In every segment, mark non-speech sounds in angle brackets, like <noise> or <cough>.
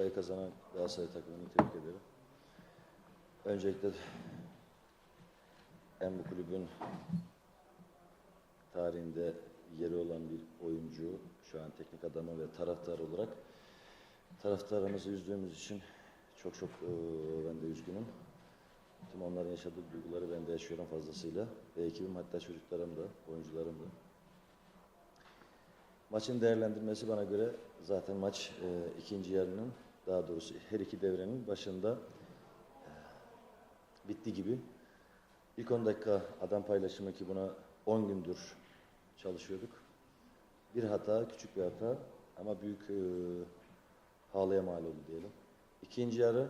kupayı kazanan Galatasaray takımını tebrik ederim. Öncelikle hem bu kulübün tarihinde yeri olan bir oyuncu, şu an teknik adamı ve taraftar olarak taraftarımızı üzdüğümüz için çok çok eee, ben de üzgünüm. Tüm onların yaşadığı duyguları ben de yaşıyorum fazlasıyla. Ve ekibim hatta çocuklarım da, oyuncularım da. Maçın değerlendirmesi bana göre zaten maç eee, ikinci yarının daha doğrusu her iki devrenin başında eee, bitti gibi. İlk 10 dakika adam paylaşımı ki buna 10 gündür çalışıyorduk. Bir hata, küçük bir hata ama büyük eee pahalıya mal oldu diyelim. İkinci yarı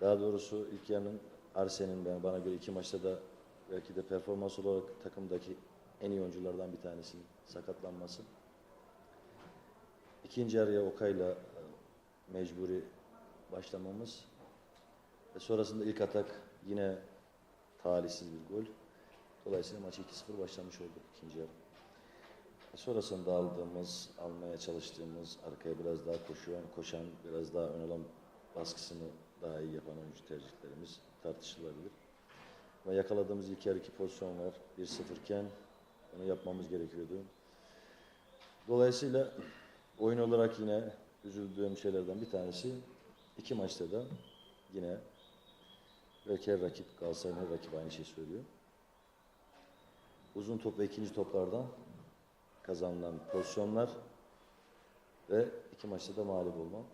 daha doğrusu ilk yarının Arsen'in ben bana göre iki maçta da belki de performans olarak takımdaki en iyi oyunculardan bir tanesinin sakatlanması. İkinci yarıya Okay'la e, mecburi başlamamız ve sonrasında ilk atak yine talihsiz bir gol. Dolayısıyla maç 2-0 başlamış oldu ikinci yarı. Sonrasında aldığımız, almaya çalıştığımız, arkaya biraz daha koşuyan, koşan, biraz daha ön alan baskısını daha iyi yapan oyuncu tercihlerimiz tartışılabilir. Ve yakaladığımız ilk yarı iki pozisyon var. 1-0 iken onu yapmamız gerekiyordu. Dolayısıyla oyun olarak yine üzüldüğüm şeylerden bir tanesi iki maçta da yine belki her rakip, Galatasaray'ın her rakip aynı şeyi söylüyor. Uzun top ve ikinci toplardan kazanılan pozisyonlar ve iki maçta da mağlup olmam.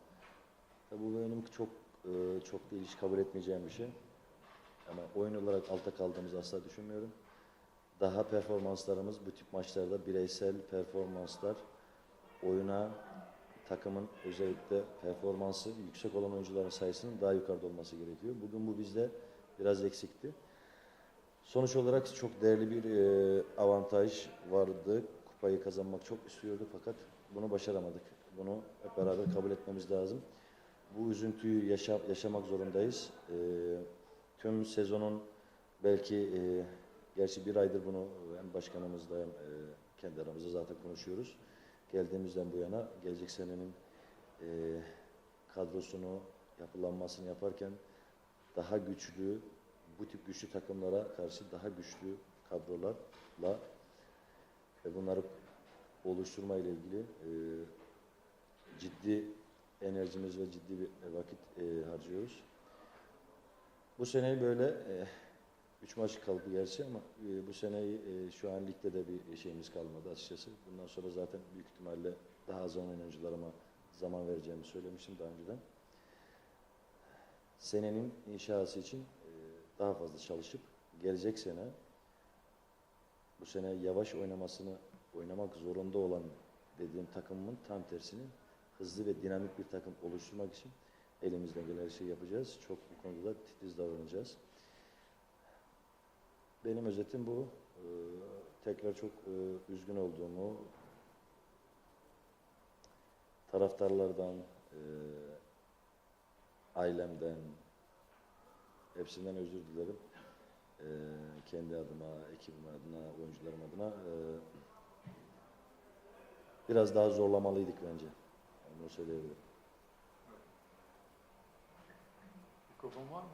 Tabi bu benim çok e, çok değil hiç kabul etmeyeceğim bir şey. Ama oyun olarak alta kaldığımızı asla düşünmüyorum. Daha performanslarımız bu tip maçlarda bireysel performanslar oyuna takımın özellikle performansı yüksek olan oyuncuların sayısının daha yukarıda olması gerekiyor. Bugün bu bizde biraz eksikti. Sonuç olarak çok değerli bir e, avantaj vardı. Kupayı kazanmak çok istiyordu fakat bunu başaramadık. Bunu hep beraber kabul etmemiz lazım. Bu üzüntüyü yaşa, yaşamak zorundayız. E, tüm sezonun belki e, gerçi bir aydır bunu hem başkanımızla hem e, kendi aramızda zaten konuşuyoruz. Geldiğimizden bu yana gelecek senenin e, kadrosunu yapılanmasını yaparken daha güçlü bu tip güçlü takımlara karşı daha güçlü kadrolarla ve bunları oluşturma ile ilgili e, ciddi enerjimiz ve ciddi bir vakit e, harcıyoruz. Bu seneyi böyle e, üç maç kaldı gerçi ama e, bu seneyi e, şu an ligde de bir şeyimiz kalmadı açıkçası. Bundan sonra zaten büyük ihtimalle daha az oynayan oyuncularıma zaman vereceğimi söylemiştim daha önceden. Senenin inşası için e, daha fazla çalışıp gelecek sene bu sene yavaş oynamasını oynamak zorunda olan dediğim takımın tam tersini hızlı ve dinamik bir takım oluşturmak için elimizden gelen her şeyi yapacağız. Çok bu konuda da titiz davranacağız. Benim özetim bu. Ee, tekrar çok e, üzgün olduğumu taraftarlardan, e, ailemden, hepsinden özür dilerim. Ee, kendi adıma, ekibim adına, oyuncularım adına e, biraz daha zorlamalıydık bence. Bunu söyleyebilirim. Mikrofon var mı?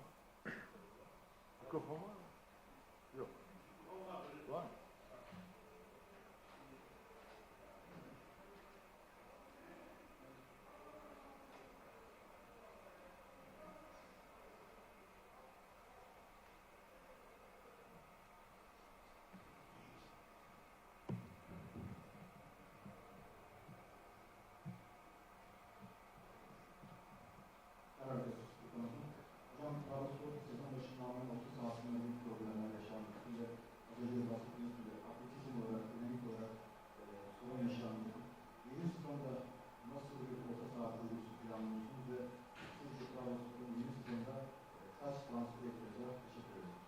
Mikrofon var mı? Yok. Var mı? Herhalde Hocam daha sonra sezon başında Alman orta sahasında büyük problemler yaşandı. Ve az önce de bahsettiğiniz gibi atletizm olarak, dinamik olarak e, sorun yaşandı. Yeni sezonda nasıl bir orta saha kurgusu planlıyorsunuz ve sizce Trabzonspor'un yeni sezonda e, kaç transfer yapacağız? Teşekkür ederim.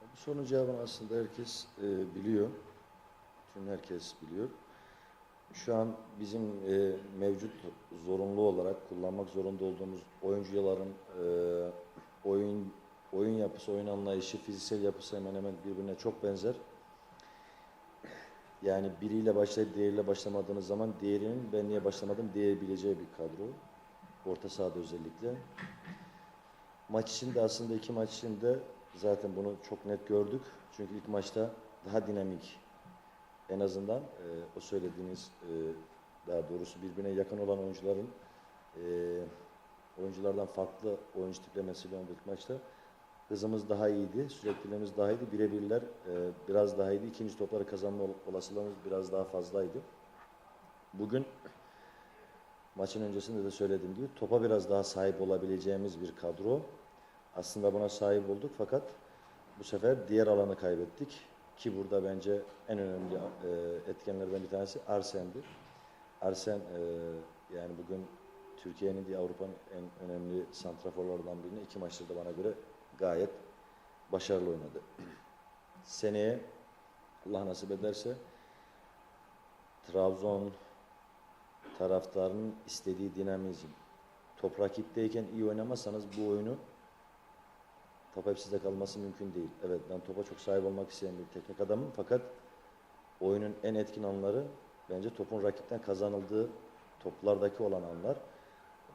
Bu sorunun cevabını aslında herkes e, biliyor. Tüm herkes biliyor. Şu an bizim e, mevcut zorunlu olarak kullanmak zorunda olduğumuz oyuncuların e, oyun oyun yapısı, oyun anlayışı, fiziksel yapısı hemen hemen birbirine çok benzer. Yani biriyle başlayıp diğeriyle başlamadığınız zaman diğerinin ben niye başlamadım diyebileceği bir kadro. Orta sahada özellikle. Maç içinde aslında iki maç içinde zaten bunu çok net gördük. Çünkü ilk maçta daha dinamik en azından e, o söylediğiniz e, daha doğrusu birbirine yakın olan oyuncuların e, oyunculardan farklı oyuncu tiplemesiyle oynadık maçta. Hızımız daha iyiydi, sürekliliğimiz daha iyiydi, birebirler e, biraz daha iyiydi. İkinci topları kazanma ol- olasılığımız biraz daha fazlaydı. Bugün maçın öncesinde de söylediğim gibi topa biraz daha sahip olabileceğimiz bir kadro. Aslında buna sahip olduk fakat bu sefer diğer alanı kaybettik. Ki burada bence en önemli e, etkenlerden bir tanesi Arsen'di. Arsen e, yani bugün Türkiye'nin değil Avrupa'nın en önemli santraforlardan birini iki maçta da bana göre gayet başarılı oynadı. Seneye Allah nasip ederse Trabzon taraftarının istediği dinamizm. Top rakipteyken iyi oynamazsanız bu oyunu top hep sizde kalması mümkün değil. Evet ben topa çok sahip olmak isteyen bir teknik adamım fakat oyunun en etkin anları bence topun rakipten kazanıldığı toplardaki olan anlar.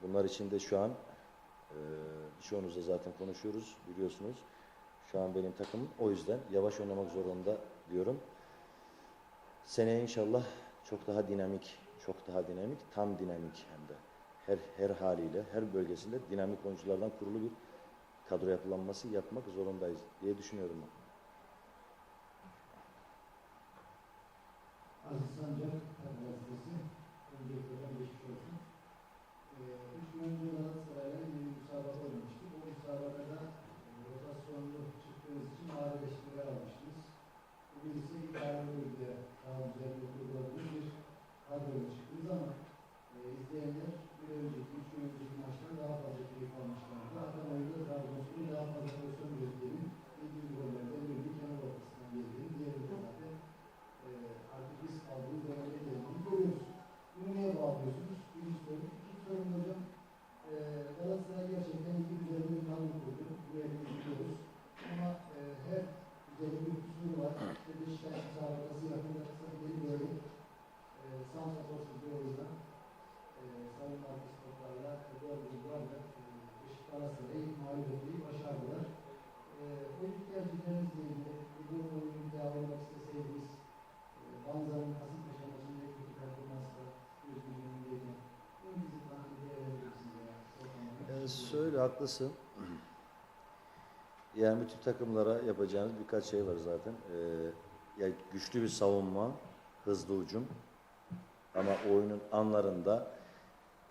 Bunlar için de şu an e, birçoğunuzla zaten konuşuyoruz biliyorsunuz. Şu an benim takımım o yüzden yavaş oynamak zorunda diyorum. Seneye inşallah çok daha dinamik, çok daha dinamik, tam dinamik hem de. Her, her haliyle, her bölgesinde dinamik oyunculardan kurulu bir kadro yapılanması yapmak zorundayız diye düşünüyorum. Aziz Sancak, Kadir Gazetesi. Öncelikle ben geçmiş olsun. Ee, üç gün önce Galatasaray'la yeni bir müsabaka oynamıştık. O müsabakada e, rotasyonlu çıktığınız için ağır eleştiriler almıştınız. Bugün ise ilk ayrı bölümde daha güzel bir kurguladığınız bir kadroyla çıktınız ama e, izleyenler bir önceki, üç gün önceki maçtan daha fazla keyif almışlardı. Hakan oyunda Trabzonspor'un daha fazla pozisyon ürettiğini, ilgili gollerden birini kenar ortasından geldiğini, diğeri de zaten e, artık risk aldığınız dönemde geldiğini görüyoruz. Bunu neye bağlıyorsunuz? Birinci soru. İkinci sorum hocam, e, Galatasaray gerçekten iki güzel bir kadro kurdu. Buraya biz biliyoruz. Ama e, her güzel bir kusuru var. İşte Beşiktaş müsabakası yakında kısa bir geri böyle e, santraforsuz bir oyunla e, savunma arkası toplarla gol buldularla e, Beşiktaş Galatasaray'ı mağlup etmeyi başardılar. E, oyun tercihlerinizle ilgili bu oyunu devam etmek isteseydiniz e, Banza'nın Kasımpaşa maçındaki kötü performansla gözünün önündeyken bunu bizi takip edebilirsiniz ya. Söyle haklısın. Yani bütün takımlara yapacağınız birkaç şey var zaten. Ee, ya güçlü bir savunma, hızlı hücum. Ama oyunun anlarında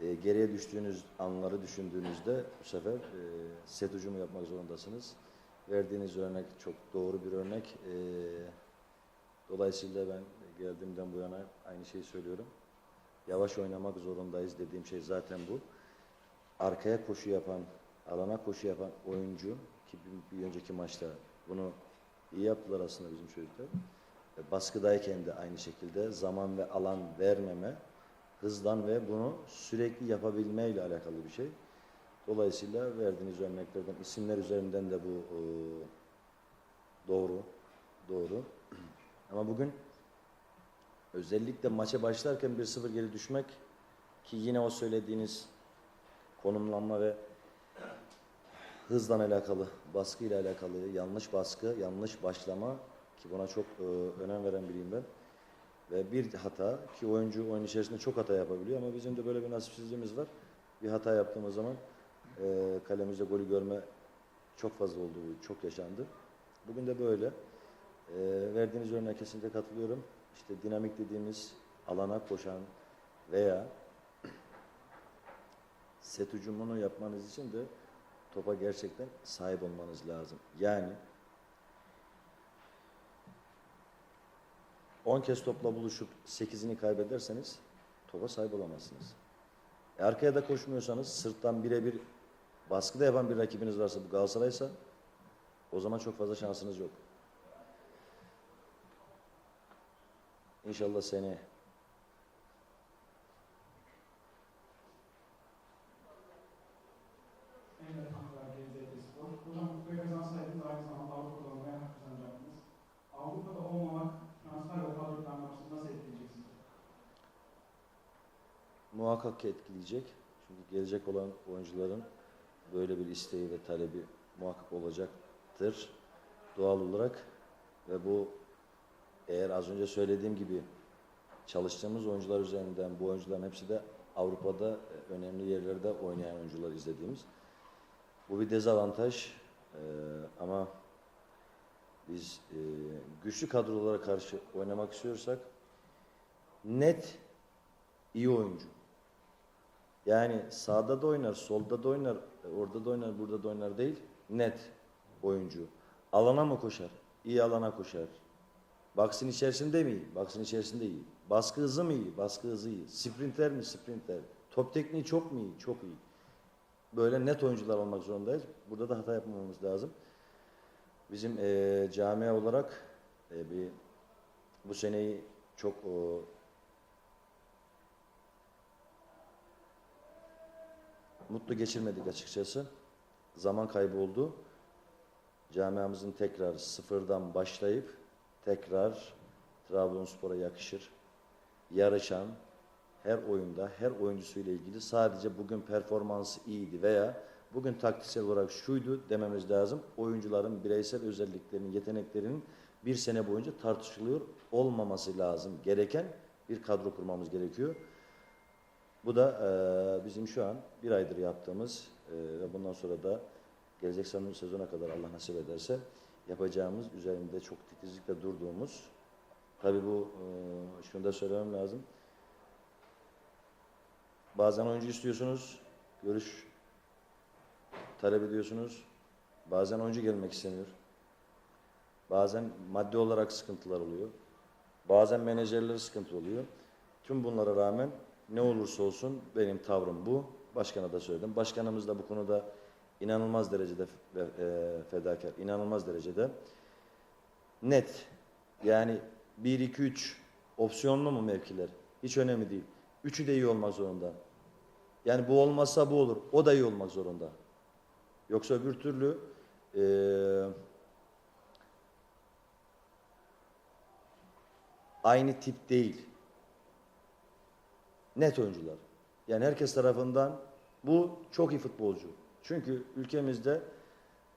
e, geriye düştüğünüz anları düşündüğünüzde bu sefer e, set hücumu yapmak zorundasınız. Verdiğiniz örnek çok doğru bir örnek. E, dolayısıyla ben geldiğimden bu yana aynı şeyi söylüyorum. Yavaş oynamak zorundayız dediğim şey zaten bu arkaya koşu yapan, alana koşu yapan oyuncu ki bir, bir önceki maçta bunu iyi yaptılar aslında bizim çocuklar. E, Baskıdayken de aynı şekilde zaman ve alan vermeme, hızdan ve bunu sürekli yapabilmeyle alakalı bir şey. Dolayısıyla verdiğiniz örneklerden, isimler üzerinden de bu e, doğru, doğru. <clears throat> Ama bugün özellikle maça başlarken 1-0 geri düşmek ki yine o söylediğiniz konumlanma ve hızla alakalı, baskıyla alakalı, yanlış baskı, yanlış başlama ki buna çok e, önem veren biriyim ben. Ve bir hata ki oyuncu oyun içerisinde çok hata yapabiliyor ama bizim de böyle bir nasipsizliğimiz var. Bir hata yaptığımız zaman e, kalemizde golü görme çok fazla oldu, çok yaşandı. Bugün de böyle. E, verdiğiniz örneğe kesinlikle katılıyorum. İşte dinamik dediğimiz alana koşan veya set hücumunu yapmanız için de topa gerçekten sahip olmanız lazım. Yani 10 kez topla buluşup 8'ini kaybederseniz topa sahip olamazsınız. E arkaya da koşmuyorsanız sırttan birebir baskıda yapan bir rakibiniz varsa bu Galatasaray'sa o zaman çok fazla şansınız yok. İnşallah seneye ki etkileyecek. Çünkü gelecek olan oyuncuların böyle bir isteği ve talebi muhakkak olacaktır. Doğal olarak ve bu eğer az önce söylediğim gibi çalıştığımız oyuncular üzerinden bu oyuncuların hepsi de Avrupa'da e, önemli yerlerde oynayan oyuncular izlediğimiz. Bu bir dezavantaj Ee, ama biz e, güçlü kadrolara karşı oynamak istiyorsak net iyi oyuncu. Yani sağda da oynar, solda da oynar, orada da oynar, burada da oynar değil. Net oyuncu. Alana mı koşar? İyi alana koşar. Baksın içerisinde mi iyi? Baksın içerisinde iyi. Baskı hızı mı iyi? Baskı hızı iyi. Sprinter mi? Sprinter. Top tekniği çok mu iyi? Çok iyi. Böyle net oyuncular olmak zorundayız. Burada da hata yapmamamız lazım. Bizim eee camia olarak eee, bir bu seneyi çok o, mutlu geçirmedik açıkçası. Zaman kaybı oldu. Camiamızın tekrar sıfırdan başlayıp tekrar Trabzonspor'a yakışır. Yarışan her oyunda her oyuncusuyla ilgili sadece bugün performansı iyiydi veya bugün taktiksel olarak şuydu dememiz lazım. Oyuncuların bireysel özelliklerinin, yeteneklerinin bir sene boyunca tartışılıyor olmaması lazım. Gereken bir kadro kurmamız gerekiyor. Bu da eee, bizim şu an bir aydır yaptığımız eee, ve bundan sonra da gelecek sezon- sezona kadar Allah nasip ederse yapacağımız, üzerinde çok titizlikle durduğumuz, tabi bu eee, şunu da söylemem lazım. Bazen oyuncu istiyorsunuz, görüş talep ediyorsunuz. Bazen oyuncu gelmek istemiyor. Bazen maddi olarak sıkıntılar oluyor. Bazen menajerler sıkıntı oluyor. Tüm bunlara rağmen ne olursa olsun benim tavrım bu. Başkana da söyledim. Başkanımız da bu konuda inanılmaz derecede e, fedakar, inanılmaz derecede net. Yani 1 2 3 opsiyonlu mu mevkiler? Hiç önemli değil. Üçü de iyi olmak zorunda. Yani bu olmazsa bu olur. O da iyi olmak zorunda. Yoksa öbür türlü eee aynı tip değil. Net oyuncular. Yani herkes tarafından bu çok iyi futbolcu. Çünkü ülkemizde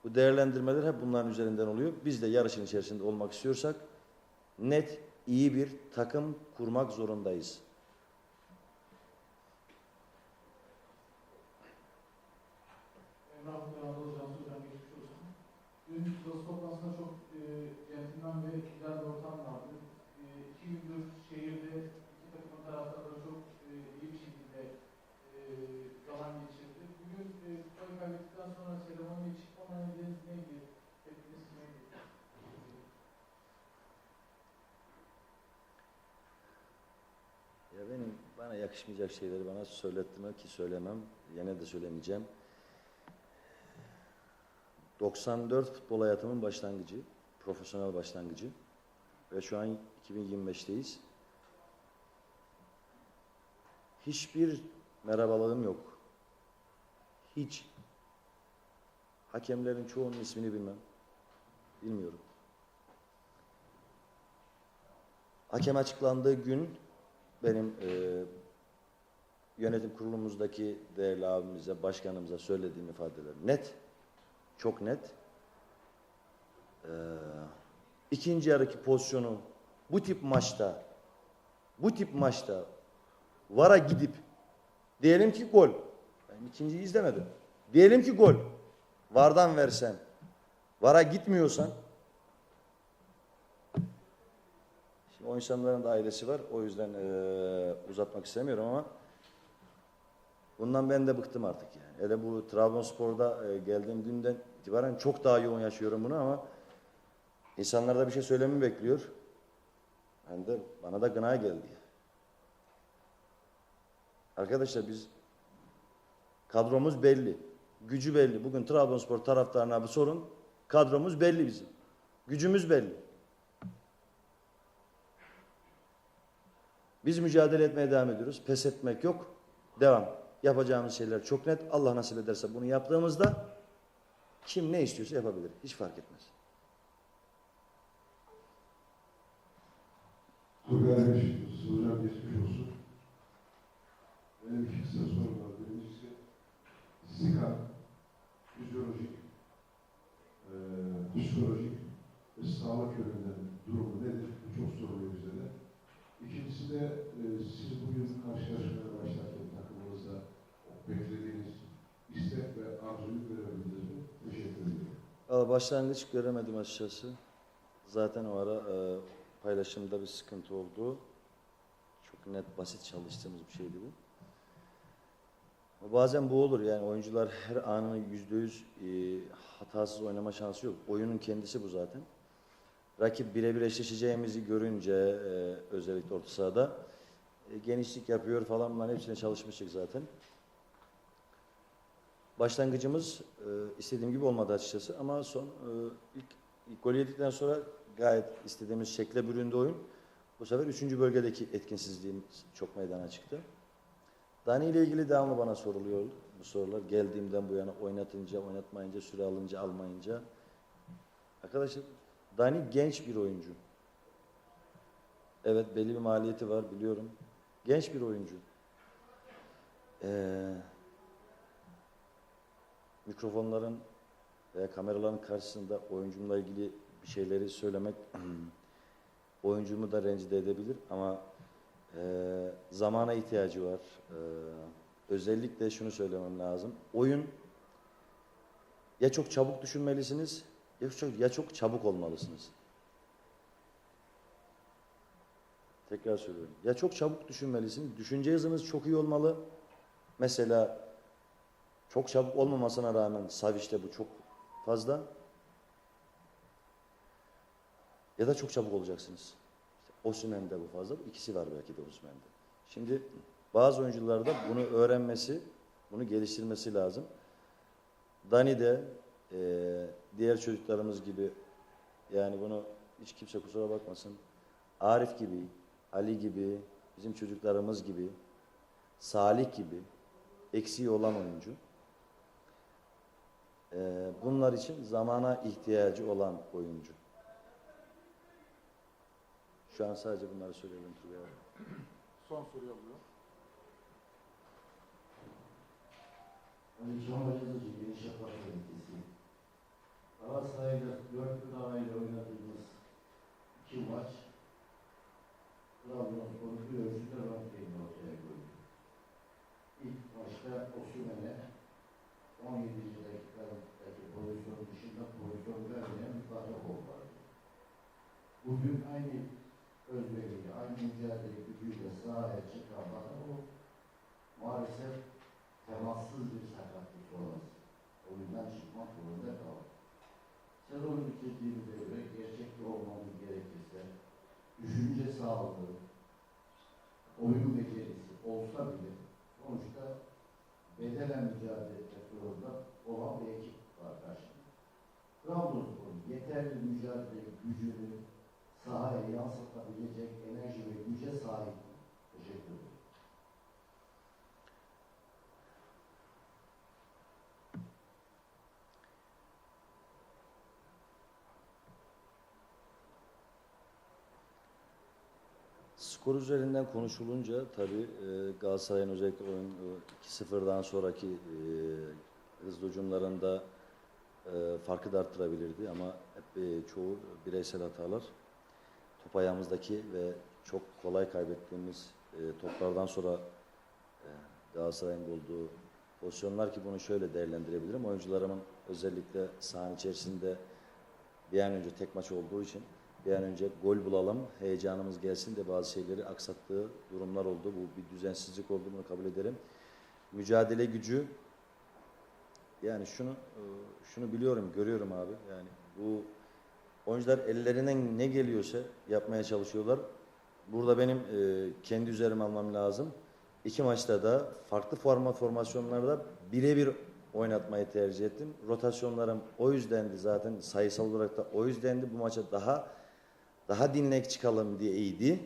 bu değerlendirmeler hep bunların üzerinden oluyor. Biz de yarışın içerisinde olmak istiyorsak net iyi bir takım kurmak zorundayız. Emrah Anadolu Cansu Hocam geçmiş olsun. Dün basın toplantısında çok e, centilmen ve güzel bir ortam vardı. E, iki gündür şehirde iki takımın taraftarları çok e, iyi bir şekilde e, zaman geçirdi. Bugün e, kupayı kaybettikten sonra seremoniye çıkmama nedeniniz neydi? Tepkiniz neydi? Ya benim bana yakışmayacak şeyleri bana söylettirme ki söylemem. Yine de söylemeyeceğim. 94 futbol hayatımın başlangıcı, profesyonel başlangıcı ve şu an 2025'teyiz. Hiçbir merhabalığım yok. Hiç. Hakemlerin çoğunun ismini bilmem. Bilmiyorum. Hakem açıklandığı gün benim e, yönetim kurulumuzdaki değerli abimize, başkanımıza söylediğim ifadeler net, çok net. E, ikinci yarıki pozisyonu bu tip maçta, bu tip maçta VAR'a gidip diyelim ki gol. Ben ikinciyi izlemedim. Diyelim ki gol. VAR'dan versen, VAR'a gitmiyorsan Şimdi o insanların da ailesi var. O yüzden eee, uzatmak istemiyorum ama bundan ben de bıktım artık yani. Hele bu Trabzonspor'da eee, geldiğim günden itibaren çok daha yoğun yaşıyorum bunu ama insanlar da bir şey söylememi bekliyor. Ben de bana da gına geldi. Arkadaşlar biz kadromuz belli. Gücü belli. Bugün Trabzonspor taraftarına bir sorun. Kadromuz belli bizim. Gücümüz belli. Biz mücadele etmeye devam ediyoruz. Pes etmek yok. Devam. Yapacağımız şeyler çok net. Allah nasip ederse bunu yaptığımızda kim ne istiyorsa yapabilir. Hiç fark etmez. Hocam geçmiş olsun. Benim Size e, siz bugün karşılaşmaya başlarken takımınızda beklediğiniz istek ve arzuyu görebildiniz mi? Teşekkür ederim. Başlangıç göremedim açıkçası. Zaten o ara e, paylaşımda bir sıkıntı oldu. Çok net, basit çalıştığımız bir şeydi bu. Bazen bu olur yani oyuncular her anını yüzde yüz e, hatasız oynama şansı yok. Oyunun kendisi bu zaten. Rakip birebir eşleşeceğimizi görünce e, özellikle orta sahada e, genişlik yapıyor falan bunların hepsine çalışmıştık zaten. Başlangıcımız e, istediğim gibi olmadı açıkçası ama son e, ilk, ilk golü yedikten sonra gayet istediğimiz şekle büründü oyun. Bu sefer üçüncü bölgedeki etkinsizliğim çok meydana çıktı. Dani ile ilgili devamlı bana soruluyor bu sorular. Geldiğimden bu yana oynatınca, oynatmayınca, süre alınca, almayınca. Arkadaşlar Dani genç bir oyuncu. Evet belli bir maliyeti var biliyorum. Genç bir oyuncu. Ee, mikrofonların veya kameraların karşısında oyuncumla ilgili bir şeyleri söylemek <clears throat> oyuncumu da rencide edebilir ama e, zamana ihtiyacı var. E, özellikle şunu söylemem lazım. Oyun ya çok çabuk düşünmelisiniz ya çok, ya çok çabuk olmalısınız. Tekrar söylüyorum. Ya çok çabuk düşünmelisiniz. Düşünce hızınız çok iyi olmalı. Mesela çok çabuk olmamasına rağmen Savic'te bu çok fazla. Ya da çok çabuk olacaksınız. İşte Osimhen'de bu fazla. İkisi var belki de Osimhen'de. Şimdi bazı oyuncularda bunu öğrenmesi, bunu geliştirmesi lazım. Dani de eee, diğer çocuklarımız gibi yani bunu hiç kimse kusura bakmasın. Arif gibi, Ali gibi, bizim çocuklarımız gibi, Salih gibi eksiği olan oyuncu. Ee, bunlar için zamana ihtiyacı olan oyuncu. Şu an sadece bunları söyleyelim Turgay abi. Son soruyu alıyor. Ali Kemal Yazıcı, Geniş Yapar Gazetesi. Galatasaray'la dört gün arayla oynadığımız iki maç Trabzonspor'u bir ölçüde rahatlayın ortaya koydu. İlk maçta Osimhen'e 17. dakikadaki pozisyon dışında pozisyon vermeyen mutlaka gol vardı. Bugün aynı özveriyle, aynı mücadele gücüyle sahaya çıkan adam o maalesef temassız bir sakatlık sonrası. Oyundan çıkmak zorunda kaldı. Sezonu bitirdiğimizde göre gerçekçi olmamız gerekirse düşünce sağlığı, oyun becerisi olsa bile sonuçta bedenen mücadele etmek zorunda olan bir ekip var karşımızda. Trabzonspor yeterli mücadele gücünü sahaya yansıtabilecek enerji ve güce sahip. Teşekkür ederim. Skor üzerinden konuşulunca tabii e, Galatasaray'ın özellikle oyun e, 2-0'dan sonraki e, hızlı hücumlarında e, farkı da arttırabilirdi ama e, çoğu bireysel hatalar. Top ayağımızdaki ve çok kolay kaybettiğimiz e, toplardan sonra e, Galatasaray'ın bulduğu pozisyonlar ki bunu şöyle değerlendirebilirim. Oyuncularımın özellikle sahanın içerisinde bir an önce tek maç olduğu için bir an önce gol bulalım, heyecanımız gelsin de bazı şeyleri aksattığı durumlar oldu. Bu bir düzensizlik oldu, bunu kabul ederim. Mücadele gücü, yani şunu e, şunu biliyorum, görüyorum abi. Yani bu oyuncular ellerinden ne geliyorsa yapmaya çalışıyorlar. Burada benim e, kendi üzerime almam lazım. İki maçta da farklı format formasyonlarda birebir oynatmayı tercih ettim. Rotasyonlarım o yüzdendi zaten sayısal olarak da o yüzdendi. Bu maça daha daha dinlek çıkalım diyeydi.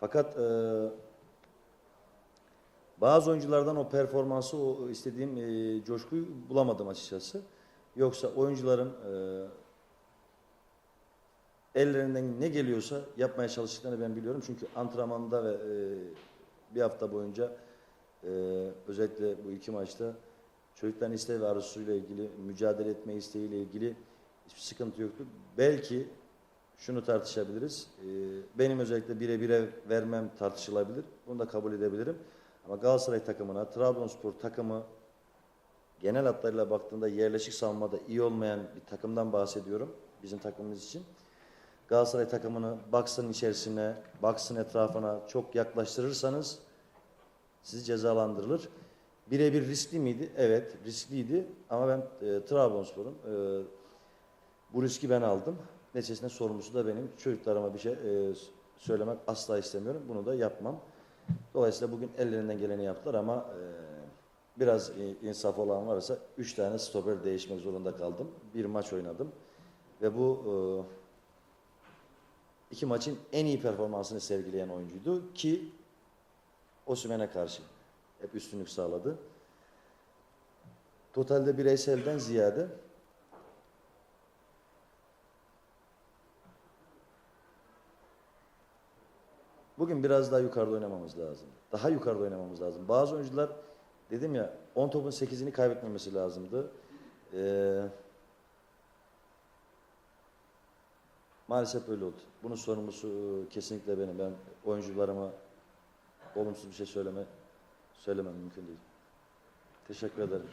Fakat e, bazı oyunculardan o performansı, o istediğim e, coşkuyu bulamadım açıkçası. Yoksa oyuncuların e, ellerinden ne geliyorsa yapmaya çalıştıklarını ben biliyorum. Çünkü antrenmanda ve e, bir hafta boyunca e, özellikle bu iki maçta çocukların isteği ve arzusuyla ilgili, mücadele etme isteğiyle ilgili hiçbir sıkıntı yoktu. Belki şunu tartışabiliriz. Ee, benim özellikle bire bire vermem tartışılabilir. Bunu da kabul edebilirim. Ama Galatasaray takımına, Trabzonspor takımı genel hatlarıyla baktığında yerleşik savunmada iyi olmayan bir takımdan bahsediyorum. Bizim takımımız için. Galatasaray takımını box'ın içerisine, box'ın etrafına çok yaklaştırırsanız sizi cezalandırılır. Birebir riskli miydi? Evet, riskliydi. Ama ben e, Trabzonspor'um. E, bu riski ben aldım. Neticesinde sorumlusu da benim. Çocuklarıma bir şey e, söylemek asla istemiyorum. Bunu da yapmam. Dolayısıyla bugün ellerinden geleni yaptılar ama e, biraz insaf olan varsa üç tane stoper değişmek zorunda kaldım. Bir maç oynadım. Ve bu e, iki maçın en iyi performansını sergileyen oyuncuydu ki Osimhen'e karşı hep üstünlük sağladı. Totalde bireyselden ziyade bugün biraz daha yukarıda oynamamız lazım. Daha yukarıda oynamamız lazım. Bazı oyuncular dedim ya 10 topun 8'ini kaybetmemesi lazımdı. Ee, maalesef böyle oldu. Bunun sorumlusu e, kesinlikle benim. Ben oyuncularıma olumsuz bir şey söyleme söylemem mümkün değil. Teşekkür ederim.